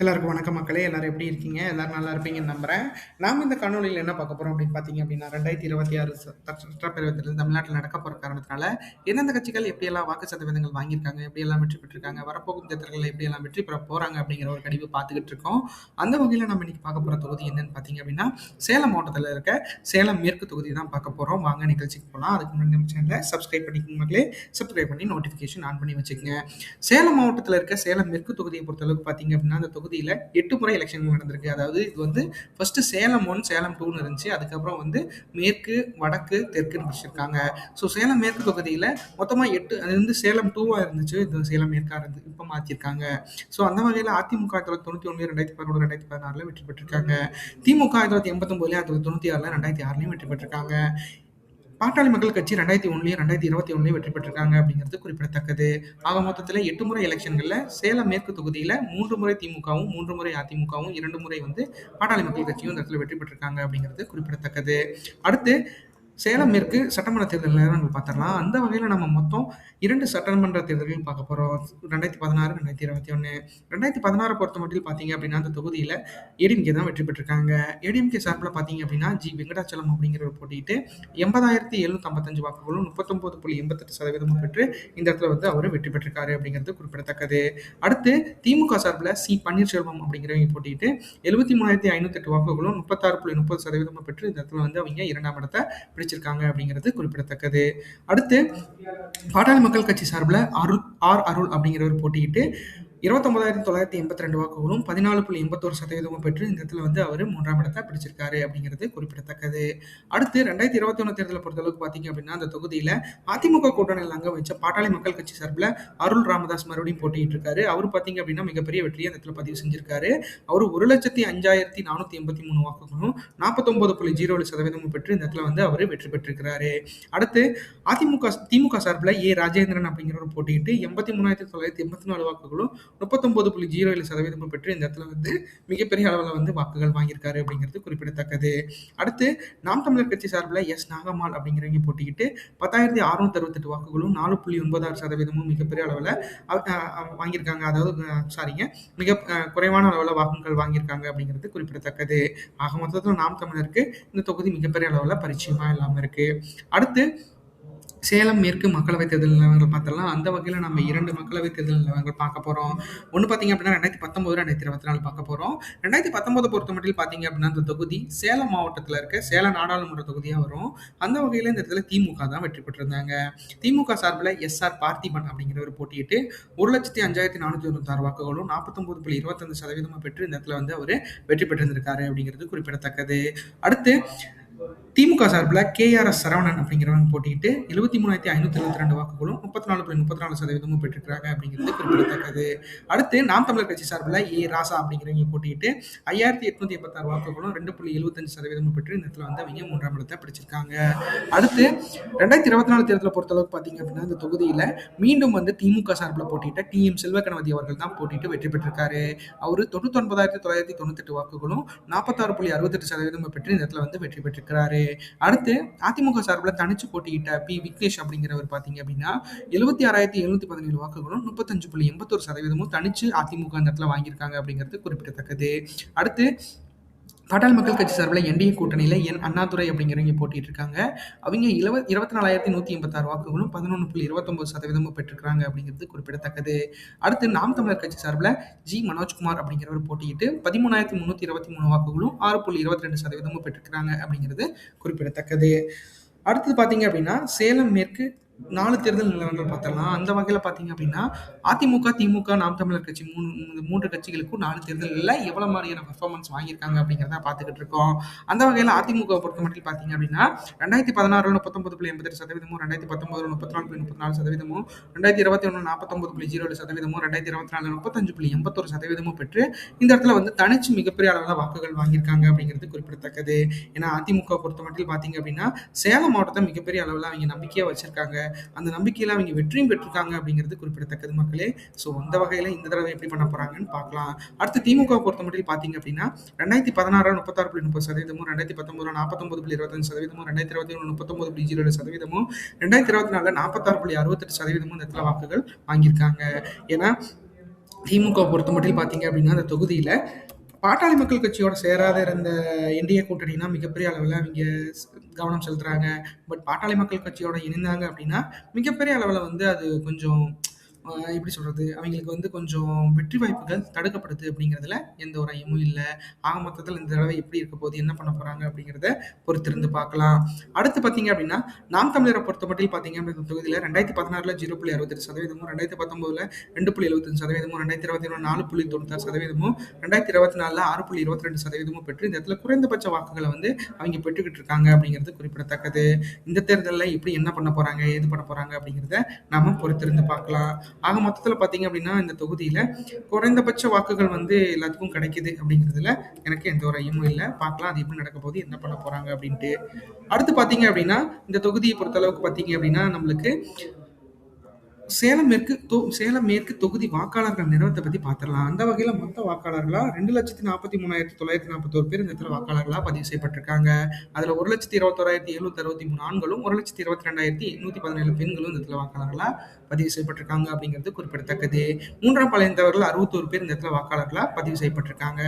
எல்லாருக்கும் வணக்கம் மக்களே எல்லாரும் எப்படி இருக்கீங்க? எல்லாரும் நல்லா இருப்பீங்கன்னு நம்புறேன். நாம இந்த காணொலியில் என்ன பார்க்க போறோம் அப்படின்னு பார்த்தீங்க அப்படின்னா ரெண்டாயிரத்தி இருபத்தி ஆறு சட்டப்பேரவைத் தமிழ்நாட்டில் நடக்க போற காரணத்தினால எந்தெந்த கட்சிகள் எப்படியெல்லாம் வாக்கு சதவீதங்கள் வாங்கியிருக்காங்க எப்படியெல்லாம் வெற்றி பெற்றிருக்காங்க வரப்போகும் தேர்தல்களில் எப்படியெல்லாம் வெற்றி பெற போறாங்க அப்படிங்கிற ஒரு கடிவு பார்த்துக்கிட்டு இருக்கோம். அந்த வகையில் நம்ம இன்னைக்கு பார்க்க போற தொகுதி என்னன்னு பார்த்தீங்க அப்படின்னா சேலம் மாவட்டத்தில் இருக்க சேலம் மேற்கு தொகுதி தான் பார்க்க போறோம். வாங்க நிகழ்ச்சிக்கு போகலாம் அதுக்கு முன்னாடி நம்ம சேனலை சப்ஸ்கிரைப் பண்ணிக்கோங்க மக்களே. சப்ஸ்கிரைப் பண்ணி நோட்டிஃபிகேஷன் ஆன் பண்ணி வச்சுக்கோங்க. சேலம் மாவட்டத்தில் இருக்க சேலம் மேற்கு தொகுதியை பொறுத்தளவுக்கு பார்த்தீங்க அப்படின்னா அந்த தொகுதியில் எட்டு முறை எலெக்ஷன் நடந்திருக்கு. அதாவது இது வந்து ஃபர்ஸ்ட் சேலம் ஒன் சேலம் டூன்னு இருந்துச்சு. அதுக்கப்புறம் வந்து மேற்கு வடக்கு தெற்குன்னு பிடிச்சிருக்காங்க ஸோ சேலம் மேற்கு தொகுதியில் மொத்தமாக எட்டு அது வந்து சேலம் டூவாக இருந்துச்சு. இது சேலம் மேற்காக இருந்து இப்போ மாற்றிருக்காங்க ஸோ அந்த வகையில் அதிமுக ஆயிரத்தி தொள்ளாயிரத்தி தொண்ணூற்றி ஒன்று ரெண்டாயிரத்தி பதினொன்று ரெண்டாயிரத்தி பதினாறில் வெற்றி பெற்றிருக்காங்க. திமுக ஆயிரத்தி தொள்ளாயிரத்தி எண்பத்தொம்போதுலேயும் ஆயிரத்தி தொள்ளாயிரத்தி தொண்ணூற்றி ஆறில் ரெண்டாயிரத்தி ஆறுலையும் வெற்றி பெற்றிருக்காங்க. பாட்டாளி மக்கள் கட்சி ரெண்டாயிரத்தி ஒன்றுலையும் ரெண்டாயிரத்தி இருபத்தி ஒன்றுலையும் வெற்றி பெற்றிருக்காங்க அப்படிங்கிறது குறிப்பிடத்தக்கது. ஆக மொத்தத்தில் எட்டு முறை எலெக்ஷன்களில் சேலம் மேற்கு தொகுதியில் மூன்று முறை திமுகவும் மூன்று முறை அதிமுகவும் இரண்டு முறை வந்து பாட்டாளி மக்கள் கட்சியும் இந்த இடத்துல வெற்றி பெற்றிருக்காங்க அப்படிங்கிறது குறிப்பிடத்தக்கது. அடுத்து சேலம் மேற்கு சட்டமன்ற தேர்தல் நேரங்கள் பார்த்துடலாம். அந்த வகையில் நம்ம மொத்தம் இரண்டு சட்டமன்ற தேர்தல்கள் பார்க்க போகிறோம் ரெண்டாயிரத்தி பதினாறு ரெண்டாயிரத்தி இருபத்தி ஒன்று ரெண்டாயிரத்தி பதினாறு பொறுத்த மட்டும் பார்த்தீங்க அப்படின்னா அந்த தொகுதியில் ஏடிஎம்கே தான் வெற்றி பெற்றிருக்காங்க. ஏடிஎம்கே சார்பில் பார்த்தீங்க அப்படின்னா ஜி வெங்கடாச்சலம் அப்படிங்கிறவர் போட்டிட்டு எண்பதாயிரத்தி எழுநூத்தி ஐம்பத்தஞ்சு வாக்குகளும் முப்பத்தொம்போது புள்ளி எண்பத்தெட்டு சதவீதமும் பெற்று இந்த இடத்துல வந்து அவர் வெற்றி பெற்றிருக்காரு அப்படிங்கிறது குறிப்பிடத்தக்கது. அடுத்து திமுக சார்பில் சி பன்னீர்செல்வம் அப்படிங்கிறவங்க போட்டிட்டு எழுபத்தி மூணாயிரத்தி ஐநூத்தெட்டு வாக்குகளும் முப்பத்தாறு புள்ளி முப்பது சதவீதமும் பெற்று இந்த இடத்துல வந்து அவங்க இரண்டாம் இடத்தை பிடிச்சிருக்காங்க அப்படிங்கிறது குறிப்பிடத்தக்கது. அடுத்து பாட்டாளி மக்கள் கட்சி சார்பில் அருள் ஆர் அருள் அப்படிங்கிறவர் போட்டியிட்டு இருபத்தொன்பதாயிரத்தி தொள்ளாயிரத்தி எண்பத்தி ரெண்டு வாக்குகளும் பதினாலு புள்ளி எண்பத்தோரு சதவீதமும் பெற்று இந்த இடத்துல வந்து அவர் மூன்றாம் இடத்தை பிடிச்சிருக்காரு அப்படிங்கிறது குறிப்பிடத்தக்கது. அடுத்து ரெண்டாயிரத்தி இருபத்தி ஒன்று தேர்தலை பொறுத்தளவுக்கு பார்த்தீங்க அப்படின்னா அந்த தொகுதியில் அதிமுக கூட்டணியில் அங்க வச்ச பாட்டாளி மக்கள் கட்சி சார்பில் அருள் ராமதாஸ் மறுபடியும் போட்டிட்டு இருக்காரு. அவர் பார்த்தீங்க அப்படின்னா மிகப்பெரிய வெற்றியை அந்த இடத்துல பதிவு செஞ்சிருக்காரு. அவர் ஒரு லட்சத்தி அஞ்சாயிரத்தி நானூற்றி எண்பத்தி மூணு வாக்குகளும் நாற்பத்தொம்பது புள்ளி ஜீரோ ஏழு சதவீதமும் பெற்று இந்த இடத்துல வந்து அவர் வெற்றி பெற்றிருக்கிறாரு. அடுத்து அதிமுக திமுக சார்பில் ஏ. ராஜேந்திரன் அப்படிங்கிறவர் போட்டியிட்டு எண்பத்தி மூணாயிரத்தி தொள்ளாயிரத்தி எண்பத்தி நாலு வாக்குகளும் முப்பத்தொம்போது புள்ளி ஜீரோ ஏழு சதவீதமும் பெற்று இந்த இடத்துல வந்து மிகப்பெரிய அளவில் வந்து வாக்குகள் வாங்கியிருக்காரு அப்படிங்கிறது குறிப்பிடத்தக்கது. அடுத்து நாம் தமிழர் கட்சி சார்பில் எஸ் நாகம்மாள் அப்படிங்கிறவங்க போட்டிக்கிட்டு பத்தாயிரத்தி அறுநூத்தி அறுபத்தெட்டு வாக்குகளும் நாலு புள்ளி ஒன்பதாறு சதவீதமும் மிகப்பெரிய அளவில் வாங்கியிருக்காங்க. அதாவது சாரிங்க மிக குறைவான அளவில் வாக்குகள் வாங்கியிருக்காங்க அப்படிங்கிறது குறிப்பிடத்தக்கது. ஆக மொத்தத்தில் நாம் தமிழருக்கு இந்த தொகுதி மிகப்பெரிய அளவில் பரிச்சயமாக இல்லாமல் இருக்குது அடுத்து சேலம் மேற்கு மக்களவைத் தேர்தல் நிலவரங்கள் பார்த்தலாம் அந்த வகையில் நம்ம இரண்டு மக்களவைத் தேர்தல் நிலவரங்கள் பார்க்க போகிறோம் ஒன்று பார்த்தீங்க அப்படின்னா ரெண்டாயிரத்தி பத்தொம்போது ரெண்டாயிரத்தி இருபத்தி நாலு பார்க்க போகிறோம் ரெண்டாயிரத்தி பத்தொம்போது பொறுத்த மட்டும் பார்த்தீங்க அப்படின்னா அந்த தொகுதி சேலம் மாவட்டத்தில் இருக்க சேலம் நாடாளுமன்ற தொகுதியாக வரும். அந்த வகையில் இந்த இடத்துல திமுக தான் வெற்றி பெற்றிருந்தாங்க. திமுக சார்பில் எஸ்ஆர் பார்த்திபன் அப்படிங்கிறவர் போட்டியிட்டு ஒரு லட்சத்தி அஞ்சாயிரத்தி நானூற்றி தொண்ணூத்தாறு வாக்குகளும் நாற்பத்தொம்பது புள்ளி இருபத்தஞ்சு சதவீதமாக பெற்று இந்த இடத்துல வந்து அவர் வெற்றி பெற்றிருந்திருக்காரு அப்படிங்கிறது குறிப்பிடத்தக்கது. அடுத்து திமுக சார்பில் கேஆர்எஸ் சரவணன் அப்படிங்கிறவங்க போட்டிட்டு எழுபத்தி மூணாயிரத்தி ஐநூத்தி எழுபத்தி ரெண்டு வாக்குகளும் முப்பத்தி நாலு புள்ளி முப்பத்தி நாலு சதவீதமும் பெற்றிருக்காங்க அப்படிங்கிறது குறிப்பிடத்தக்கது. அடுத்து நாம் தமிழர் கட்சி சார்பில் ஏ ராசா அப்படிங்கிறவங்க போட்டிட்டு ஐயாயிரத்தி எட்நூத்தி எண்பத்தாறு வாக்குகளும் ரெண்டு புள்ளி எழுபத்தஞ்சு சதவீதமும் பெற்று இந்த இடத்துல வந்து அவங்க மூன்றாம் இடத்தை பிடிச்சிருக்காங்க. அடுத்து ரெண்டாயிரத்தி இருபத்தி நாலு தேர்தலை பொறுத்தளவுக்கு பார்த்தீங்க அப்படின்னா இந்த தொகுதியில் மீண்டும் வந்து திமுக சார்பில் போட்டிட்ட டி எம் செல்வகணபதி அவர்கள் தான் போட்டிட்டு வெற்றி பெற்றிருக்காரு. அவர் தொண்ணூத்தி ஒன்பதாயிரத்தி தொள்ளாயிரத்தி தொண்ணூத்தெட்டு வாக்குகளும் நாற்பத்தாறு புள்ளி அறுபத்தெட்டு சதவீதமும் பெற்று இந்த இடத்துல வந்து வெற்றி பெற்றிருக்கிறாரு. அடுத்து அதிமுக சார்பில் தனிச்சு போட்டியிட்ட பி. விக்னேஷ் அப்படிங்கிறவர் பார்த்தீங்க அப்படின்னா எழுபத்தி ஆறாயிரத்தி எழுநூத்தி பதினேழு வாக்குகளும் முப்பத்தஞ்சு புள்ளி எண்பத்தொரு சதவீதமும் தனிச்சு அதிமுக அந்த இடத்துல வாங்கியிருக்காங்க அப்படிங்கிறது குறிப்பிடத்தக்கது. அடுத்து பாட்டாளி மக்கள் கட்சி சார்பில் என்டிஏ கூட்டணியில் என் அண்ணாதுரை அப்படிங்கிறவங்க போட்டிட்டு இருக்காங்க. அவங்க இருவ இருபத்தி நாலாயிரத்தி நூற்றி எண்பத்தாறு வாக்குகளும் பதினொன்று புள்ளி இருபத்தொம்பது சதவீதமும் பெற்றிருக்காங்க அப்படிங்கிறது குறிப்பிடத்தக்கது. அடுத்து நாம் தமிழர் கட்சி சார்பில் ஜி மனோஜ்குமார் அப்படிங்கிறவர் போட்டியிட்டு பதிமூணாயிரத்தி முந்நூற்றி இருபத்தி மூணு வாக்குகளும் ஆறு புள்ளி இருபத்தி ரெண்டு சதவீதமும் பெற்றிருக்கிறாங்க அப்படிங்கிறது குறிப்பிடத்தக்கது. அடுத்தது பார்த்தீங்க அப்படின்னா சேலம் மேற்கு நாலு தேர்தல் நிலவரங்கள் பார்த்தலாம் அந்த வகையில் பார்த்தீங்க அப்படின்னா அதிமுக திமுக நாம் தமிழர் கட்சி மூணு மூன்று கட்சிகளுக்கும் நாலு தேர்தலில் எவ்வளோ மாதிரியான பர்ஃபார்மன்ஸ் வாங்கியிருக்காங்க அப்படிங்கிறத பார்த்துக்கிட்டு இருக்கோம். அந்த வகையில் அதிமுக பொறுத்த மட்டும் பார்த்தீங்க அப்படின்னா ரெண்டாயிரத்தி பதினாறு முப்பத்தொம்பது புள்ளி எண்பத்தெட்டு சதவீதமும் ரெண்டாயிரத்தி பத்தொம்பதுல முப்பத்தி நாலு புள்ளி முப்பத்தி நாலு சதவீதமும் ரெண்டாயிரத்தி இருபத்தி ஒன்று நாற்பத்தொம்பது புள்ளி ஜீரோ ஏழு சதவீதமும் ரெண்டாயிரத்தி இருபத்தி நாலு முப்பத்தஞ்சு புள்ளி எண்பத்தொரு சதவீதமும் பெற்று இந்த இடத்துல வந்து தனிச்சு மிகப்பெரிய அளவில் வாக்குகள் வாங்கியிருக்காங்க அப்படிங்கிறது குறிப்பிடத்தக்கது. ஏன்னா அதிமுக பொறுத்த மட்டும் பார்த்தீங்க அப்படின்னா சேலம் மாவட்டத்தை மிகப்பெரிய அளவில் அவங்க நம்பிக்கையாக வச்சிருக்காங்க. அந்த நம்பிக்கையில் அவங்க வெற்றியும் பெற்றிருக்காங்க அப்படிங்கிறது குறிப்பிடத்தக்கது மக்களே. ஸோ அந்த வகையில் இந்த தடவை எப்படி பண்ண போகிறாங்கன்னு பார்க்கலாம். அடுத்து திமுக பொறுத்த மட்டும் பார்த்தீங்க அப்படின்னா ரெண்டாயிரத்தி பதினாறு முப்பத்தாறு புள்ளி முப்பது சதவீதமும் ரெண்டாயிரத்தி பத்தொம்பது நாற்பத்தொம்பது புள்ளி இருபத்தஞ்சு சதவீதமும் ரெண்டாயிரத்தி இருபத்தி ஒன்று முப்பத்தொம்பது புள்ளி ஜீரோ சதவீதமும் ரெண்டாயிரத்தி இருபத்தி நாலில் நாற்பத்தாறு புள்ளி அறுபத்தெட்டு சதவீதமும் இந்த இடத்துல வாக்குகள் வாங்கியிருக்காங்க. ஏன்னா திமுக பொறுத்த மட்டும் பார்த்தீங்க அப்படின்னா அந்த தொகுதியில் பாட்டாளி மக்கள் கட்சியோட சேராத இருந்த என்டிஏ கூட்டணினா மிகப்பெரிய அளவில் அவங்க கவனம் செலுத்துறாங்க. பட் பாட்டாளி மக்கள் கட்சியோட இணைந்தாங்க அப்படின்னா மிகப்பெரிய அளவில் வந்து அது கொஞ்சம் எப்படி சொல்கிறது அவங்களுக்கு வந்து கொஞ்சம் வெற்றி வாய்ப்புகள் தடுக்கப்படுது அப்படிங்கிறதுல எந்த ஒரு ஐயமும் இல்லை. ஆக மொத்தத்தில் இந்த தடவை எப்படி இருக்க போகுது என்ன பண்ண போகிறாங்க அப்படிங்கிறத பொறுத்திருந்து பார்க்கலாம். அடுத்து பார்த்தீங்க அப்படின்னா நாம் தமிழரை பொறுத்த மட்டும் பார்த்தீங்க அப்படின்னா இந்த தொகுதியில் ரெண்டாயிரத்தி பதினாறுல ஜீரோ புள்ளி அறுபத்தெட்டு சதவீதமும் ரெண்டாயிரத்தி பத்தொம்போதில் ரெண்டு புள்ளி எழுபத்தஞ்சு சதவீதமும் ரெண்டாயிரத்தி இருபத்தி ஒன்று நாலு புள்ளி தொண்ணூத்தாறு சதவீதமும் ரெண்டாயிரத்தி இருபத்தி நாலில் ஆறு புள்ளி இருபத்தி ரெண்டு சதவீதமும் பெற்று இந்த இடத்துல குறைந்தபட்ச வாக்குகளை வந்து அவங்க பெற்றுக்கிட்டு இருக்காங்க அப்படிங்கிறது குறிப்பிடத்தக்கது. இந்த தேர்தலில் எப்படி என்ன பண்ண போகிறாங்க ஏது பண்ண போகிறாங்க அப்படிங்கிறத நாம பொறுத்திருந்து பார்க்கலாம். ஆக மொத்தத்தில் பார்த்தீங்க அப்படின்னா இந்த தொகுதியில் குறைந்தபட்ச வாக்குகள் வந்து எல்லாத்துக்கும் கிடைக்குது அப்படிங்கிறதுல எனக்கு எந்த ஒரு ஐயமும் இல்லை. பார்க்கலாம் அது எப்படி நடக்க போகுது என்ன பண்ண போகிறாங்க அப்படின்ட்டு. அடுத்து பார்த்தீங்க அப்படின்னா இந்த தொகுதியை பொறுத்தளவுக்கு பார்த்தீங்க அப்படின்னா நம்மளுக்கு சேலம் மேற்கு தொ சேலம் மேற்கு தொகுதி வாக்காளர்கள் நிறுவனத்தை பற்றி பார்த்துடலாம் அந்த வகையில் மொத்த வாக்காளர்களாக ரெண்டு லட்சத்தி நாற்பத்தி மூணாயிரத்தி தொள்ளாயிரத்தி நாற்பத்தோரு பேர் இந்த இடத்துல வாக்காளர்களாக பதிவு செய்யப்பட்டிருக்காங்க. அதில் ஒரு லட்சத்தி இருபத்தோராயிரத்தி எழுநூத்தி அறுபத்தி மூணு ஆண்களும் ஒரு லட்சத்தி இருபத்தி ரெண்டாயிரத்தி எண்ணூற்றி பதினேழு பெண்களும் இந்த இடத்துல வாக்காளர்களாக பதிவு செய்யப்பட்டிருக்காங்க அப்படிங்கிறது குறிப்பிடத்தக்கது. மூன்றாம் பழையந்தவர்கள் அறுபத்தோரு பேர் இந்த இடத்துல வாக்காளர்களாக பதிவு செய்யப்பட்டிருக்காங்க.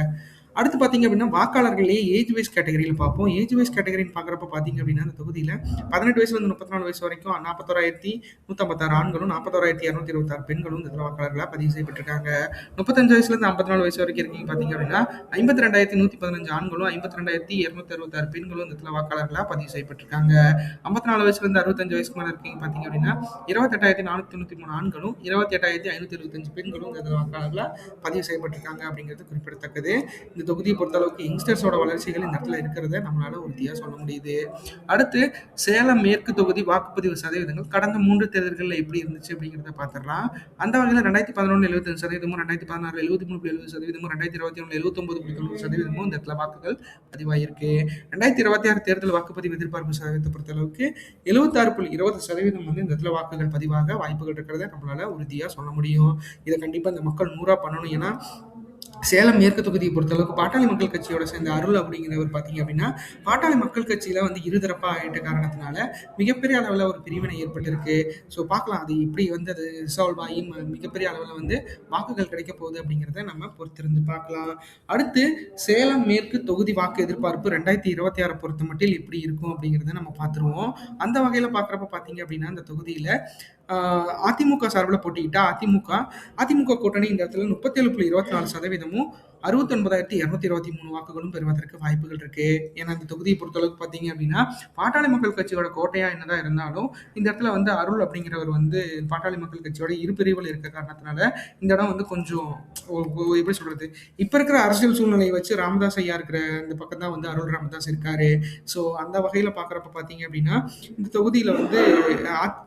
அடுத்து பார்த்தீங்க அப்படின்னா வாக்காளர்களே ஏஜ் வைஸ் கேட்டகரியில் பார்ப்போம். ஏஜ் வைஸ் கேட்டகரின்னு பார்க்குறப்ப பார்த்தீங்க அப்படின்னா அந்த தொகுதியில் பதினெட்டு வயசுலேருந்து முப்பத்தி நாலு வயசு வரைக்கும் நாற்பத்தோராயிரத்தி நூற்றம்பத்தாறு ஆண்களும் நாற்பத்தோராயிரத்தி இரநூத்தி இருபத்தாறு பெண்களும் இந்த வாக்காளர்களாக பதிவு செய்யப்பட்டிருக்காங்க. முப்பத்தஞ்சு வயசுலேருந்து ஐம்பத்தி நாலு வயசு வரைக்கும் இருக்கீங்க பார்த்தீங்க அப்படின்னா ஐம்பத்தி ரெண்டாயிரத்தி நூற்றி பதினஞ்சு ஆண்களும் ஐம்பத்தி ரெண்டாயிரத்தி இரநூத்தி அறுபத்தாறு பெண்களும் இந்த இடத்துல வாக்காளர்களாக பதிவு செய்யப்பட்டிருக்காங்க. ஐம்பத்தி நாலு வயசுலேருந்து அறுபத்தஞ்சு வயசுக்கு மேலே இருக்கீங்க பார்த்தீங்க அப்படின்னா இருபத்தெட்டாயிரத்தி நானூற்றி தொண்ணூற்றி மூணு ஆண்களும் இருபத்தி எட்டாயிரத்தி ஐநூற்றி இருபத்தஞ்சு பெண்களும் இந்த வாக்காளர்களாக பதிவு செய்யப்பட்டிருக்காங்க அப்படிங்கிறது குறிப்பிடத்தக்கது. இந்த தொகுதியை பொறுத்தளவுக்கு யங்ஸ்டர்ஸோட வளர்ச்சிகள் இந்த இடத்துல இருக்கிறத நம்மளால உறுதியாக சொல்ல முடியுது. அடுத்து சேலம் மேற்கு தொகுதி வாக்குப்பதிவு சதவீதங்கள் கடந்த மூன்று தேர்தல்களில் எப்படி இருந்துச்சு அப்படிங்கிறத பார்த்துடலாம் அந்த வகையில் ரெண்டாயிரத்தி பதினொன்று எழுபத்தஞ்சு சதவீதமும் ரெண்டாயிரத்தி பதினாறு எழுபத்தி மூணு எழுபது சதவீதமும் ரெண்டாயிரத்தி இருபத்தி ஒன்று எழுபத்தொம்பது புள்ளி தொண்ணூறு சதவீதமும் இந்த இடத்துல வாக்குகள் பதிவாயிருக்கு. ரெண்டாயிரத்தி இருபத்தி ஆறு தேர்தல் வாக்குப்பதிவு எதிர்பார்ப்பு சதவீதத்தை பொறுத்தளவுக்கு எழுபத்தாறு புள்ளி இருபது சதவீதம் வந்து இந்த இடத்துல வாக்குகள் பதிவாக வாய்ப்புகள் இருக்கிறத நம்மளால உறுதியாக சொல்ல முடியும். இதை கண்டிப்பாக இந்த மக்கள் நூறாக பண்ணணும். ஏன்னா சேலம் மேற்கு தொகுதியை பொறுத்தளவுக்கு பாட்டாளி மக்கள் கட்சியோட சேர்ந்த அருள் அப்படிங்கிறவர் பார்த்தீங்க அப்படின்னா பாட்டாளி மக்கள் கட்சியில வந்து இருதரப்பா ஆகிட்ட காரணத்தினால மிகப்பெரிய அளவில் ஒரு பிரிவினை ஏற்பட்டிருக்கு. ஸோ பார்க்கலாம் அது எப்படி வந்து அது ரிசால்வ் ஆகி மிகப்பெரிய அளவில் வந்து வாக்குகள் கிடைக்க போகுது அப்படிங்கிறத நம்ம பொறுத்திருந்து பார்க்கலாம். அடுத்து சேலம் மேற்கு தொகுதி வாக்கு எதிர்பார்ப்பு ரெண்டாயிரத்தி இருபத்தி ஆறை பொறுத்த மட்டும் எப்படி இருக்கும் அப்படிங்கிறத நம்ம பார்த்துருவோம். அந்த வகையில் பார்க்குறப்ப பார்த்தீங்க அப்படின்னா அந்த தொகுதியில் அதிமுக சார்பில் போட்டிக்கிட்டா அதிமுக அதிமுக கூட்டணி இந்த இடத்துல முப்பத்தேழு புள்ளி இருபத்தி நாலு சதவீதமும் அறுபத்தொன்பதாயிரத்தி இரநூத்தி இருபத்தி மூணு வாக்குகளும் பெறுவதற்கு வாய்ப்புகள் இருக்கு. ஏன்னா இந்த தொகுதியை பொறுத்தளவுக்கு பார்த்தீங்க அப்படின்னா பாட்டாளி மக்கள் கட்சியோட கோட்டையா என்னதான் இருந்தாலும் இந்த இடத்துல வந்து அருள் அப்படிங்கிறவர் வந்து பாட்டாளி மக்கள் கட்சியோட இரு பிரிவுகள் இருக்க காரணத்தினால இந்த இடம் வந்து கொஞ்சம் எப்படி சொல்றது? இப்ப இருக்கிற அரசியல் சூழ்நிலையை வச்சு ராமதாஸ் ஐயா இருக்கிற இந்த பக்கம் தான் வந்து அருள் ராமதாஸ் இருக்காரு. ஸோ அந்த வகையில பாக்குறப்ப பாத்தீங்க அப்படின்னா இந்த தொகுதியில வந்து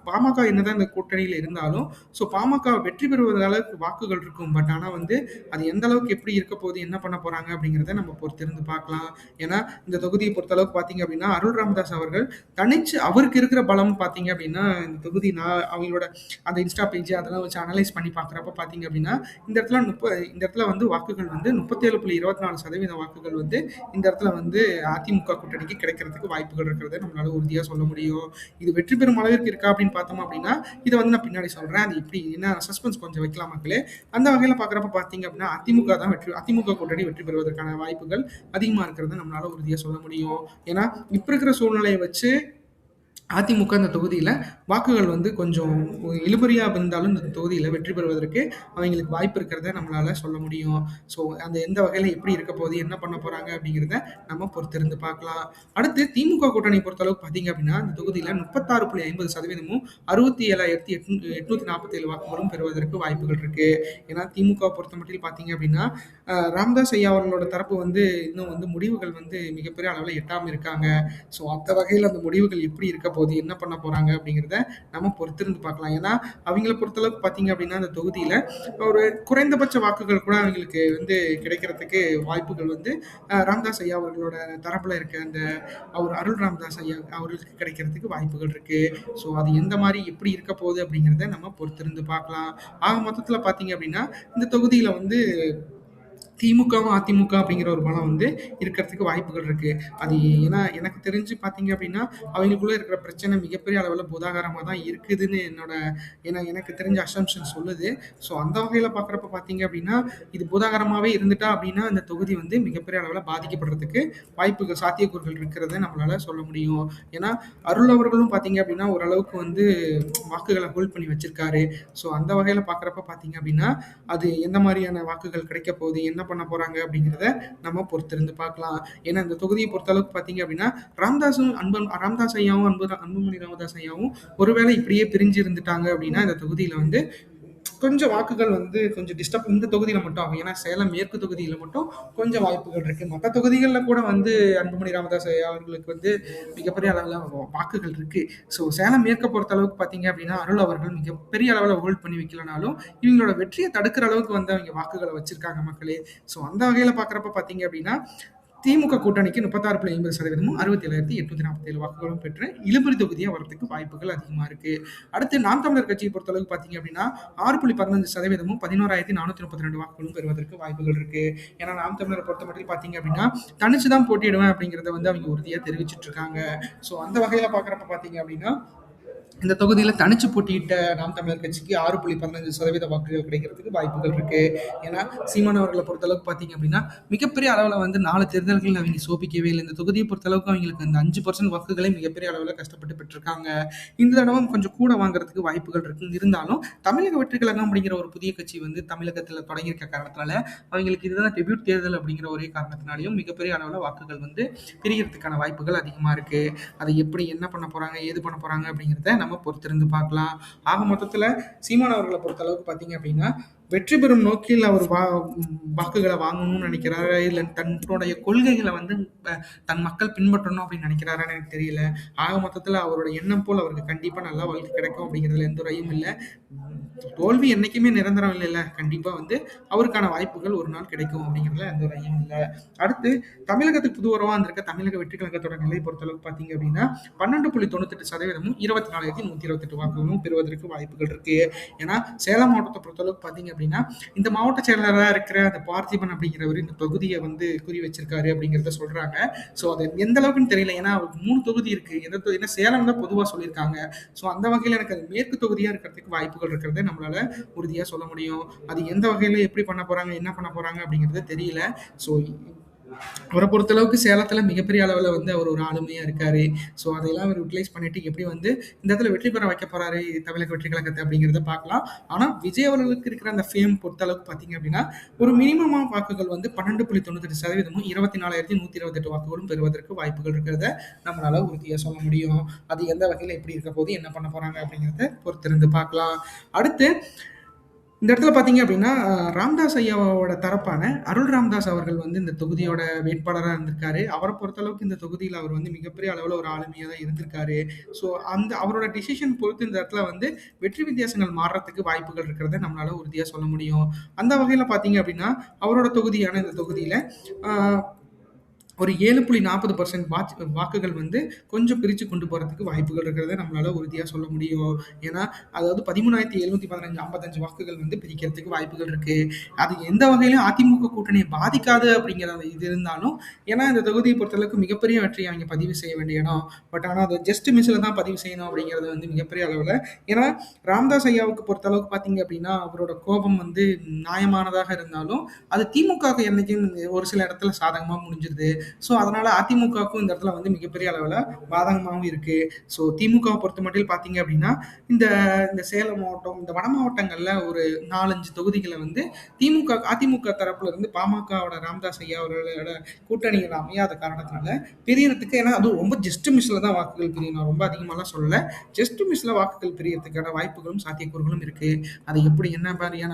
பாமக என்னதான் இந்த கூட்டணியில் இருந்தாலும் ஸோ பாமக வெற்றி பெறுவது அளவுக்கு வாக்குகள் இருக்கும். பட் ஆனால் வந்து அது எந்த அளவுக்கு எப்படி இருக்க போகுது என்ன பண்ண போகிறாங்க அப்படிங்கிறத நம்ம பொறுத்திருந்து பார்க்கலாம். ஏன்னா இந்த தொகுதியை பொறுத்த அளவுக்கு அப்படின்னா அருள் ராமதாஸ் அவர்கள் தனிச்சு அவருக்கு இருக்கிற பலம் பார்த்தீங்க அப்படின்னா இந்த தொகுதி நான் அவங்களோட அந்த இன்ஸ்டா பேஜ் அதெல்லாம் வச்சு அனலைஸ் பண்ணி பார்க்குறப்ப பார்த்தீங்க அப்படின்னா இந்த இடத்துல முப்ப இந்த இடத்துல வந்து வாக்குகள் வந்து முப்பத்தேழு புள்ளி இருபத்தி நாலு சதவீத வாக்குகள் வந்து இந்த இடத்துல வந்து அதிமுக கூட்டணிக்கு கிடைக்கிறதுக்கு வாய்ப்புகள் இருக்கிறத நம்மளால உறுதியாக சொல்ல முடியும். இது வெற்றி பெறும் அளவிற்கு இருக்கா அப்படின்னு பார்த்தோம் அப்படின்னா இதை வந்து நான் பின்னாடி சொல்கிறேன் அது இப்படி என்ன சஸ்பென்ஸ் கொஞ்சம் வைக்கலாம் மக்களே. அந்த வகையில் பார்க்குறப்ப பார்த்தீங்க அப்படின்னா அதிமுக தான் வெற்றி அதிமுக கூட்டணி வெற்றி பெறுவதற்கான வாய்ப்புகள் அதிகமாக இருக்கிறத நம்மளால உறுதியாக சொல்ல முடியும். ஏன்னா இப்போ இருக்கிற சூழ்நிலையை வச்சு அதிமுக இந்த தொகுதியில் வாக்குகள் வந்து கொஞ்சம் இழுபறியாக இருந்தாலும் இந்த தொகுதியில் வெற்றி பெறுவதற்கு அவங்களுக்கு வாய்ப்பு இருக்கிறத நம்மளால் சொல்ல முடியும். ஸோ அந்த எந்த வகையில் எப்படி இருக்க போகுது என்ன பண்ண போகிறாங்க அப்படிங்கிறத நம்ம பொறுத்திருந்து பார்க்கலாம். அடுத்து திமுக கூட்டணி பொறுத்தளவுக்கு பார்த்தீங்க அப்படின்னா இந்த தொகுதியில் முப்பத்தாறு புள்ளி ஐம்பது சதவீதமும் அறுபத்தி ஏழாயிரத்தி எட்நூ எட்நூற்றி நாற்பத்தேழு வாக்குகளும் பெறுவதற்கு வாய்ப்புகள் இருக்குது ஏன்னா திமுக பொறுத்த மட்டும் பார்த்தீங்க அப்படின்னா ராம்தாஸ் ஐயா அவர்களோட தரப்பு வந்து இன்னும் வந்து முடிவுகள் வந்து மிகப்பெரிய அளவில் எட்டாமல் இருக்காங்க. ஸோ அந்த வகையில் அந்த முடிவுகள் எப்படி இருக்க போகுது என்ன பண்ண போகிறாங்க அப்படிங்கிறத நம்ம பொறுத்திருந்து பார்க்கலாம். ஏன்னா அவங்கள பொறுத்தளவுக்கு பார்த்தீங்க அப்படின்னா அந்த தொகுதியில் ஒரு குறைந்தபட்ச வாக்குகள் கூட அவங்களுக்கு வந்து கிடைக்கிறதுக்கு வாய்ப்புகள் வந்து ராம்தாஸ் ஐயா அவர்களோட தரப்பில் இருக்க அந்த அவர் அருள் ராம்தாஸ் ஐயா அவர்களுக்கு கிடைக்கிறதுக்கு வாய்ப்புகள் இருக்கு. ஸோ அது எந்த மாதிரி எப்படி இருக்க போகுது அப்படிங்கிறத நம்ம பொறுத்திருந்து பார்க்கலாம். ஆக மொத்தத்தில் பார்த்தீங்க அப்படின்னா இந்த தொகுதியில் வந்து திமுகவும், அதிமுக அப்படிங்கிற ஒரு பலம் வந்து இருக்கிறதுக்கு வாய்ப்புகள் இருக்கு. அது ஏன்னா எனக்கு தெரிஞ்சு பார்த்தீங்க அப்படின்னா, அவங்களுக்குள்ளே இருக்கிற பிரச்சனை மிகப்பெரிய அளவில் பூதாகாரமா தான் இருக்குதுன்னு என்னோட ஏன்னா எனக்கு தெரிஞ்ச அசம்ஷன் சொல்லுது. ஸோ அந்த வகையில் பார்க்குறப்ப பார்த்தீங்க அப்படின்னா, இது பூதாகாரமாவே இருந்துட்டா அப்படின்னா, அந்த தொகுதி வந்து மிகப்பெரிய அளவில் பாதிக்கப்படுறதுக்கு வாய்ப்புகள், சாத்தியக்கூறுகள் இருக்கிறத நம்மளால சொல்ல முடியும். ஏன்னா, அருள் அவர்களும் பார்த்தீங்க அப்படின்னா, ஓரளவுக்கு வந்து வாக்குகளை ஹோல்ட் பண்ணி வச்சிருக்காரு. ஸோ அந்த வகையில் பார்க்குறப்ப பார்த்தீங்க அப்படின்னா, அது எந்த மாதிரியான வாக்குகள் கிடைக்க போகுது, என்ன பண்ண போறாங்க அப்படிங்கிறத நம்ம பொறுத்திருந்து பார்க்கலாம். ஏன்னா இந்த தொகுதிய பொறுத்தளவுக்கு பார்த்தீங்க அப்படின்னா, ராம்தாஸும் அன்பன் ராம்தாஸ் ஐயாவும், அன்பு அன்புமணி ராமதாஸ் ஐயாவும் ஒருவேளை இப்படியே பிரிஞ்சு இருந்துட்டாங்க அப்படின்னா, இந்த தொகுதியில வந்து கொஞ்சம் வாக்குகள் வந்து கொஞ்சம் டிஸ்டர்ப் இந்த தொகுதியில் மட்டும் ஆகும். ஏன்னா சேலம் மேற்கு தொகுதியில் மட்டும் கொஞ்சம் வாய்ப்புகள் இருக்கு. மற்ற தொகுதிகளில் கூட வந்து அன்புமணி ராமதாஸ் அவர்களுக்கு வந்து மிகப்பெரிய அளவில் வாக்குகள் இருக்கு. ஸோ சேலம் மேற்க பொறுத்த அளவுக்கு பார்த்தீங்க அப்படின்னா, அருள் அவர்கள் மிகப்பெரிய அளவில் ஹோல்ட் பண்ணி வைக்கலனாலும், இவங்களோட வெற்றியை தடுக்கிற அளவுக்கு வந்து அவங்க வாக்குகளை வச்சிருக்காங்க மக்களே. ஸோ அந்த வகையில் பார்க்குறப்ப பார்த்தீங்க அப்படின்னா, திமுக கூட்டணிக்கு 36.50% 67,847 வாக்குகளும் பெற்று இழுபறி தொகுதியாக வரதுக்கு வாய்ப்புகள் அதிகமாக இருக்கு. அடுத்து நாம் தமிழர் கட்சியை பொறுத்தளவுக்கு பார்த்தீங்க அப்படின்னா, 6.15% 11,432 வாக்குகளும் பெறுவதற்கு வாய்ப்புகள் இருக்கு. ஏன்னா நாம் தமிழரை பொறுத்த மட்டும் பார்த்தீங்க அப்படின்னா, தனிச்சு தான் போட்டியிடுவேன் அப்படிங்கிறத வந்து அவங்க உறுதியாக தெரிவிச்சிட்டு இருக்காங்க. ஸோ அந்த வகையில் பார்க்குறப்ப பார்த்தீங்க அப்படின்னா, இந்த தொகுதியில் தனிச்சு போட்டியிட்ட நாம் தமிழர் கட்சிக்கு 6.15% வாக்குகள் கிடைக்கிறதுக்கு வாய்ப்புகள் இருக்கு. ஏன்னா, சீமான் அவர்களை பொறுத்தளவுக்கு பார்த்தீங்க அப்படின்னா, மிகப்பெரிய அளவில் வந்து நாலு தேர்தல்கள் அவங்க சோபிக்கவே இல்லை இந்த தொகுதியை பொறுத்தளவுக்கு அவங்களுக்கு அந்த அஞ்சு பர்சன்ட் வாக்குகளை மிகப்பெரிய அளவில் கஷ்டப்பட்டு பெற்றிருக்காங்க. இந்த தடவை கொஞ்சம் கூட வாங்குறதுக்கு வாய்ப்புகள் இருக்கு. இருந்தாலும் தமிழக வெற்றிக் கழகம் அப்படிங்கிற ஒரு புதிய கட்சி வந்து தமிழகத்தில் தொடங்கியிருக்க காரணத்தினால, அவங்களுக்கு இதுதான் டெபியூட் தேர்தல் அப்படிங்கிற ஒரே காரணத்தினாலையும் மிகப்பெரிய அளவில் வாக்குகள் வந்து பிரிகிறதுக்கான வாய்ப்புகள் அதிகமாக இருக்கு. அதை எப்படி என்ன பண்ண போறாங்க, ஏது பண்ண போறாங்க அப்படிங்கிறத நம்ம பொறுத்திருந்து பார்க்கலாம். ஆக மொத்தத்தில் சீமான் அவர்களை பொறுத்த அளவுக்கு பார்த்தீங்க அப்படின்னா, வெற்றி பெறும் நோக்கில் அவர் வா வாக்குகளை வாங்கணும்னு நினைக்கிறாரா? இல்லை தன்னுடைய கொள்கைகளை வந்து தன் மக்கள் பின்பற்றணும் அப்படின்னு நினைக்கிறாரான்னு எனக்கு தெரியல. ஆக மொத்தத்தில் அவரோட எண்ணம் போல் அவருக்கு கண்டிப்பாக நல்லா வாழ்க்கை கிடைக்கும் அப்படிங்கிறதுல எந்த ஒரு இல்லை தோல்வி என்றைக்குமே நிரந்தரம் இல்லைல்ல. கண்டிப்பாக வந்து அவருக்கான வாய்ப்புகள் ஒரு நாள் கிடைக்கும் அப்படிங்கிறதுல எந்த ஒரு ஐயமும் இல்லை அடுத்து தமிழகத்துக்கு புது உறவா வந்திருக்க தமிழக வெற்றி கழகத்தோட நிலை பொறுத்தளவுக்கு பார்த்தீங்க அப்படின்னா, 12.98% 24,128 வாக்குகளும் பெறுவதற்கு வாய்ப்புகள் இருக்கு. ஏன்னா, சேலம் மாவட்டத்தை பொறுத்தளவுக்கு பார்த்தீங்க அப்படின்னா, இந்த மாவட்ட செயலாளராக இருக்கிற அந்த பார்த்திபன் அப்படிங்கிறவர் இந்த பகுதியை வந்து குறி வச்சிருக்காரு அப்படிங்கிறத சொல்றாங்க. ஸோ அது எந்த அளவுக்குன்னு தெரியல. ஏன்னா, மூணு தொகுதி இருக்கு. எந்த தொ ஏன்னா சேலம் தான் பொதுவாக சொல்லியிருக்காங்க. ஸோ அந்த வகையில் எனக்கு அது மேற்கு தொகுதியாக இருக்கிறதுக்கு வாய்ப்புகள் இருக்கிறத நம்மளால உறுதியாக சொல்ல முடியும். அது எந்த வகையில் எப்படி பண்ண போறாங்க, என்ன பண்ண போறாங்க அப்படிங்கிறது தெரியல. ஸோ அவர பொறுத்தளவுக்கு சேலத்துல மிகப்பெரிய அளவில் வந்து அவர் ஒரு ஆளுமையா இருக்காரு. ஸோ அதையெல்லாம் அவர் யூட்டிலைஸ் பண்ணிட்டு எப்படி வந்து இந்த இடத்துல வெற்றி பெற வைக்க போறாரு தமிழக வெற்றி கழகத்தை அப்படிங்கிறத பார்க்கலாம். ஆனால் விஜய் அவர்களுக்கு இருக்கிற அந்த ஃபேம் பொறுத்த அளவுக்கு பார்த்தீங்க அப்படின்னா, ஒரு மினிமமாக வாக்குகள் வந்து 12.98% 24,128 வாக்குகளும் பெறுவதற்கு வாய்ப்புகள் இருக்கிறத நம்மளால உறுதியாக சொல்ல முடியும். அது எந்த வகையில் எப்படி இருக்க போகுது, என்ன பண்ண போறாங்க அப்படிங்கிறத பொறுத்திருந்து பார்க்கலாம். அடுத்து இந்த இடத்துல பார்த்தீங்க அப்படின்னா, ராம்தாஸ் ஐயாவோட தரப்பான அருள் ராம்தாஸ் அவர்கள் வந்து இந்த தொகுதியோட வேட்பாளராக இருந்திருக்காரு. அவரை பொறுத்தளவுக்கு இந்த தொகுதியில் அவர் வந்து மிகப்பெரிய அளவில் ஒரு ஆளுமையாக தான் இருந்திருக்காரு. ஸோ அந்த அவரோட டிசிஷன் பொறுத்து இந்த இடத்துல வந்து வெற்றி வித்தியாசங்கள் மாறுறதுக்கு வாய்ப்புகள் இருக்கிறத நம்மளால உறுதியாக சொல்ல முடியும். அந்த வகையில் பார்த்தீங்க அப்படின்னா, அவரோட தொகுதியான இந்த தொகுதியில் ஒரு ஏழு புள்ளி நாற்பது பர்சன்ட் வாச் வாக்குகள் வந்து கொஞ்சம் பிரித்து கொண்டு போகிறதுக்கு வாய்ப்புகள் இருக்கிறத நம்மளால உறுதியாக சொல்ல முடியும். ஏன்னா, அதாவது 13,715 55 வாக்குகள் வந்து பிரிக்கிறதுக்கு வாய்ப்புகள் இருக்குது அது எந்த வகையிலும் அதிமுக கூட்டணியை பாதிக்காது அப்படிங்கிற இது இருந்தாலும், ஏன்னா இந்த தொகுதியை பொறுத்தளவுக்கு மிகப்பெரிய வெற்றிய அவங்க பதிவு செய்ய வேண்டிய இடம். பட் ஆனால் அது ஜஸ்ட் மிஸ்ஸில் தான் பதிவு செய்யணும் அப்படிங்கிறது வந்து மிகப்பெரிய அளவில் ஏன்னா, ராம்தாஸ் ஐயாவுக்கு பொறுத்தளவுக்கு பார்த்தீங்க அப்படின்னா, அவரோட கோபம் வந்து நியாயமானதாக இருந்தாலும், அது திமுக என்னைக்கும் ஒரு சில இடத்துல சாதகமாக முடிஞ்சிருது. ஸோ அதனால அதிமுகவுக்கும் இந்த இடத்துல வந்து மிகப்பெரிய அளவில் பாதகமாவும் இருக்கு. ஸோ திமுகவை பொறுத்த மட்டும் பார்த்தீங்க அப்படின்னா, இந்த இந்த சேலம் மாவட்டம், இந்த வட மாவட்டங்கள்ல ஒரு நாலஞ்சு தொகுதிகளை வந்து திமுக அதிமுக தரப்புல இருந்து பாமகவோட ராமதாஸ் ஐயா அவர்களோட கூட்டணிகள் அமையாத காரணத்தினால பிரியறதுக்கு ஏன்னா அது ரொம்ப ஜஸ்ட் மிஸ்ல தான் வாக்குகள் பிரியும். நான் ரொம்ப அதிகமாலாம் சொல்லல. ஜஸ்ட் மிஸ்ல வாக்குகள் பிரியறதுக்கான வாய்ப்புகளும், சாத்தியக்கூறுகளும் இருக்கு. அது எப்படி என்ன மாதிரியான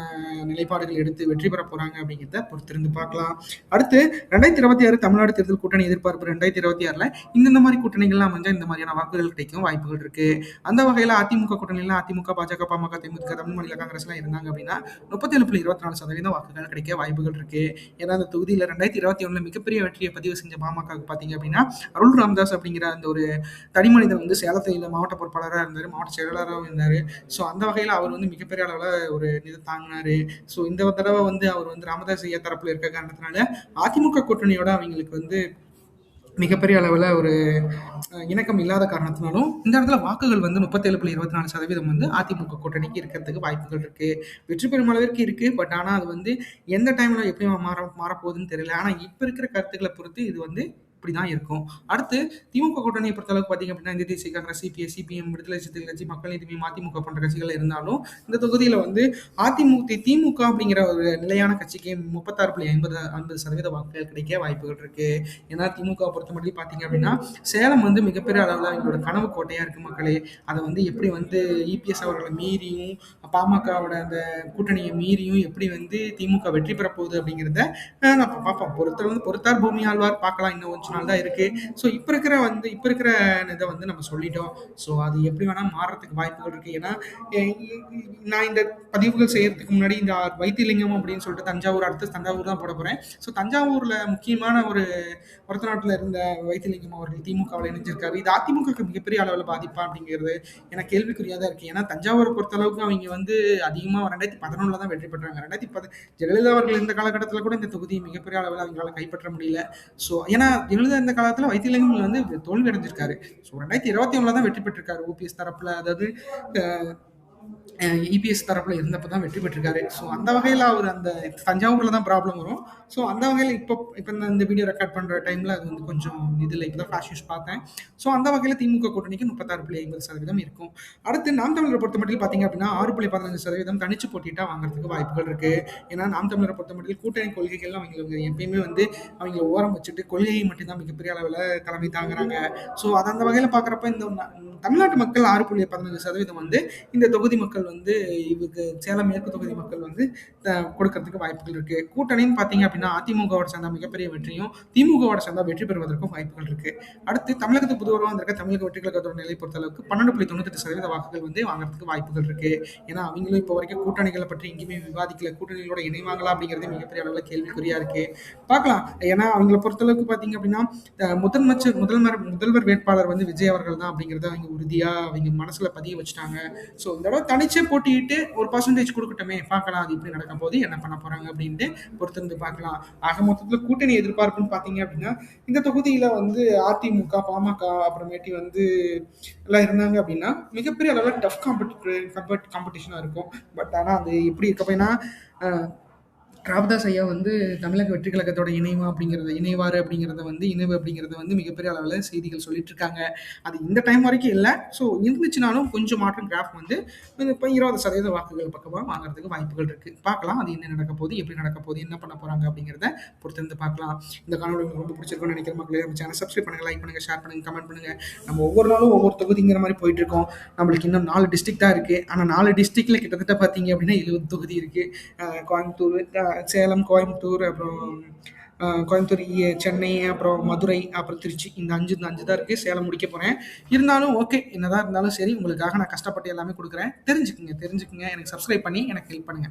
நிலைப்பாடுகள் எடுத்து வெற்றி பெற போறாங்க அப்படிங்கிறத பொறுத்திருந்து பார்க்கலாம். அடுத்து 2026 தமிழ்நாடு தேர்தல் கூட்டணி எதிர்பார்ப்பு ரெண்டாயிரத்தி இருபத்தி ஆறில் இந்தந்த மாதிரி கூட்டணிகள்லாம் அமைஞ்சால் இந்த மாதிரியான வாக்குகள் கிடைக்கும் வாய்ப்புகள் இருக்கு. அந்த வகையில் அதிமுக கூட்டணியில அதிமுக பாஜக பாமக தேமுதிக தமிழ் மாநில காங்கிரஸ்லாம் இருந்தாங்க அப்படின்னா முப்பத்தேழு புள்ளி இருபத்தி நாலு சதவீதம் வாக்குகள் கிடைக்க வாய்ப்புகள் இருக்கு. ஏன்னா அந்த தொகுதியில் ரெண்டாயிரத்தி இருபத்தி ஒன்றில் மிகப்பெரிய வெற்றியை பதிவு செஞ்ச பாமக பார்த்தீங்க அப்படின்னா அருள் ராமதாஸ் அப்படிங்கிற அந்த ஒரு தனிமனிதன் வந்து சேலத்தில் மாவட்ட பொறுப்பாளராக இருந்தார் மாவட்ட செயலாளராகவும் இருந்தார். ஸோ அந்த வகையில் அவர் வந்து மிகப்பெரிய அளவில் ஒரு இது தாங்கினார். ஸோ இந்த தடவை வந்து அவர் வந்து ராமதாஸ் ஐயா தரப்பில் இருக்க காரணத்தினால அதிமுக கூட்டணியோட அவங்களுக்கு வந்து வந்து மிகப்பெரிய அளவில் ஒரு இணக்கம் இல்லாத காரணத்தினாலும் இந்த இடத்துல வாக்குகள் வந்து முப்பத்தேழு புள்ளி இருபத்தி நாலு சதவீதம் வந்து அதிமுக கூட்டணிக்கு இருக்கிறதுக்கு வாய்ப்புகள் இருக்குது வெற்றி பெறும் அளவிற்கு இருக்கு. பட் ஆனால் அது வந்து எந்த டைமில் எப்படி மாற மாறப்போகுதுன்னு தெரியல. ஆனால் இப்போ இருக்கிற கருத்துக்களை பொறுத்து இது வந்து இப்படி தான் இருக்கும். அடுத்து திமுக கூட்டணியை பொறுத்தளவுக்கு பார்த்தீங்க அப்படின்னா இந்திய தேசிய காங்கிரஸ் சிபிஎஸ் சிபிஎம் விடுதலை சிறுத்தைகள் கட்சி மக்கள் நீதி அதிமுக மதிமுக போன்ற கட்சிகள் இருந்தாலும் இந்த தொகுதியில் வந்து அதிமுக திமுக அப்படிங்கிற ஒரு நிலையான கட்சிக்கு முப்பத்தாறு புள்ளி ஐம்பது ஐம்பது சதவீத வாக்குகள் கிடைக்க வாய்ப்புகள் இருக்கு. ஏன்னா திமுக பொறுத்த மட்டும் பார்த்தீங்க அப்படின்னா சேலம் வந்து மிகப்பெரிய அளவில் எங்களோட கனவு கோட்டையாக இருக்கு மக்களே. அதை வந்து எப்படி வந்து இபிஎஸ் அவர்களை மீறியும் பாமகவோட அந்த கூட்டணியை மீறியும் எப்படி வந்து திமுக வெற்றி பெற போகுது அப்படிங்கிறத நம்ம பார்ப்போம். பொறுத்தர் வந்து பொறுத்தார் பூமி ஆழ்வார் பார்க்கலாம் இன்னும் கொஞ்ச நாள் தான் இருக்கு. ஸோ இப்போ இருக்கிற வந்து இப்போ இருக்கிற இதை வந்து நம்ம சொல்லிட்டோம். ஸோ அது எப்படி வேணால் மாறுறதுக்கு வாய்ப்புகள் இருக்கு. ஏன்னா நான் இந்த பதிவுகள் செய்யறதுக்கு முன்னாடி இந்த வைத்தியலிங்கம் அப்படின்னு சொல்லிட்டு தஞ்சாவூர் அடுத்து தஞ்சாவூர் தான் போட போகிறேன் ஸோ தஞ்சாவூரில் முக்கியமான ஒரு ஒருத்த நாட்டில் இருந்த வைத்தியலிங்கம் அவர்கள் திமுகவில் இணைஞ்சிருக்காரு. இது அதிமுகவுக்கு மிகப்பெரிய அளவில் பாதிப்பா அப்படிங்கிறது எனக்கு கேள்விக்குறியாக தான் இருக்கு. ஏன்னா தஞ்சாவூரை பொறுத்த அளவுக்கு அவங்க வந்து அதிகமாக ரெண்டாயிரத்தி பதினொன்றில் தான் வெற்றி பெற்றாங்க. ரெண்டாயிரத்தி பதி ஜெயலலிதா அவர்கள் இந்த காலகட்டத்தில் கூட இந்த தொகுதி மிகப்பெரிய அளவில் அவங்களால கைப்பற்ற முடியல. ஸோ ஏன்னா ஜெயலலிதா இந்த காலத்தில் வைத்தியலிங்கம் வந்து தோல்வி அடைஞ்சிருக்காரு ஸோ ரெண்டாயிரத்தி இருபத்தி ஒன்றில் தான் வெற்றி பெற்றிருக்காரு ஓபிஎஸ் தரப்புல. அதாவது இபிஎஸ் தரப்பில் இருந்தப்போ தான் வெற்றி பெற்றிருக்காரு. ஸோ அந்த வகையில் அவர் அந்த தஞ்சாவூரில் தான் ப்ராப்ளம் வரும். ஸோ அந்த வகையில் இப்போ இப்போ இந்த வீடியோ ரெக்கார்ட் பண்ணுற டைமில் அது வந்து கொஞ்சம் இதில் இப்போ தான் ஃபாஸ்ட் நியூஸ் பார்த்தேன். ஸோ அந்த வகையில் திமுக கூட்டணிக்கு முப்பத்தாறு புள்ளி ஐம்பது சதவீதம் இருக்கும். அடுத்து நாம் தமிழரை பொறுத்த மட்டும் பார்த்தீங்க அப்படின்னா ஆறு புள்ளி பதினஞ்சு சதவீதம் தனிச்சு போட்டிட்டா வாங்குறதுக்கு வாய்ப்புகள் இருக்குது ஏன்னா நாம் தமிழரை பொறுத்த மட்டும் கூட்டணி கொள்கைகள் அவங்க எப்பயுமே வந்து அவங்க ஓரம் வச்சுட்டு கொள்கையை மட்டும்தான் மிகப்பெரிய அளவில் தலைமை தாங்குறாங்க. ஸோ அது அந்த வகையில் பார்க்குறப்ப இந்த தமிழ்நாட்டு மக்கள் ஆறு புள்ளி பதினஞ்சு சதவீதம் வந்து இந்த தொகுதி மக்கள் வந்து இவருக்கு சேலம் மேற்கு தொகுதி மக்கள் வந்து கொடுக்கறதுக்கு வாய்ப்புகள் இருக்கு. கூட்டணின்னு பார்த்தீங்க அப்படின்னா அதிமுகவோட சேர்ந்தா மிகப்பெரிய வெற்றியும் திமுகவோட சேர்ந்தா வெற்றி பெறுவதற்கும் வாய்ப்புகள் இருக்கு. அடுத்து தமிழகத்துக்கு புதுவரம் வந்திருக்க தமிழக வெற்றி கழகத்தோட நிலை பொறுத்தளவுக்கு பன்னெண்டு புள்ளி தொண்ணூத்தெட்டு சதவீத வாக்குகள் வந்து வாங்குறதுக்கு வாய்ப்புகள் இருக்கு. ஏன்னா அவங்களும் இப்போ வரைக்கும் கூட்டணிகளை பற்றி எங்கேயுமே விவாதிக்கல. கூட்டணிகளோட இணைவாங்களா அப்படிங்கிறது மிகப்பெரிய அளவில் கேள்விக்குறியா இருக்கு. பார்க்கலாம். ஏன்னா அவங்களை பொறுத்தளவுக்கு பார்த்தீங்க அப்படின்னா முதன்மைச்சர் முதல்வர் முதல்வர் வேட்பாளர் வந்து விஜய் அவர்கள் தான் அப்படிங்கிறத அவங்க உறுதியா அவங்க மனசுல பதிய வச்சுட்டாங்க. ஸோ இந்த தடவை படிச்சே போட்டிட்டு ஒரு பர்சன்டேஜ் கொடுக்கட்டுமே. பார்க்கலாம் அது இப்படி நடக்க போது என்ன பண்ண போறாங்க அப்படின்ட்டு பொறுத்திருந்து பார்க்கலாம். ஆக மொத்தத்தில் கூட்டணி எதிர்பார்ப்புன்னு பார்த்தீங்க அப்படின்னா இந்த தொகுதியில வந்து அதிமுக பாமக அப்புறமேட்டி வந்து எல்லாம் இருந்தாங்க அப்படின்னா மிகப்பெரிய அளவில் டஃப் காம்படி காம்படிஷனாக இருக்கும். பட் ஆனால் அது எப்படி இருக்க ராமதாஸ் ஐயா வந்து தமிழக வெற்றி கழகத்தோட இணைவா அப்படிங்கிறத இணைவார் அப்படிங்கிறத வந்து இணைவு அப்படிங்கிறத வந்து மிகப்பெரிய அளவில் செய்திகள் சொல்லிட்டு இருக்காங்க அது இந்த டைம் வரைக்கும் இல்லை. ஸோ இருந்துச்சுனாலும் கொஞ்சம் மாற்றம் கிராஃப் வந்து இப்போ இருபது சதவீத வாக்குகள் பக்கமாக வாங்குறதுக்கு வாய்ப்புகள் இருக்கு. பார்க்கலாம். அது என்ன நடக்க போகுது எப்படி நடக்க போகுது என்ன பண்ண போறாங்க அப்படிங்கிறத பொறுத்திருந்து பார்க்கலாம். இந்த காணொலி உங்களுக்கு ரொம்ப பிடிச்சிருக்கும்னு நினைக்கிற மக்களே. நம்ம சேனல் சப்ஸ்கிரைப் பண்ணுங்க லைக் பண்ணுங்க ஷேர் பண்ணுங்க கமெண்ட் பண்ணுங்க. நம்ம ஒவ்வொரு நாளும் ஒவ்வொரு தொகுதிங்கிற மாதிரி போயிட்டு இருக்கோம். நம்மளுக்கு இன்னும் நாலு டிஸ்ட்ரிக்ட் தான் இருக்கு. ஆனால் நாலு டிஸ்ட்ரிக்ட்ல கிட்டத்தட்ட பார்த்தீங்க அப்படின்னா எழுபது தொகுதி இருக்கு. கோயம்புத்தூர் சேலம் கோயம்புத்தூர் அப்புறம் கோயம்புத்தூர் இ- சென்னை அப்புறம் மதுரை அப்புறம் திருச்சி. இந்த அஞ்சு இந்த அஞ்சு தான் இருக்குது சேலம் முடிக்க போகிறேன் இருந்தாலும் ஓகே என்னதான் இருந்தாலும் சரி உங்களுக்காக நான் கஷ்டப்பட்டு எல்லாமே கொடுக்குறேன். தெரிஞ்சுக்குங்க தெரிஞ்சுக்குங்க. எனக்கு சப்ஸ்கிரைப் பண்ணி எனக்கு ஹெல்ப் பண்ணுங்க.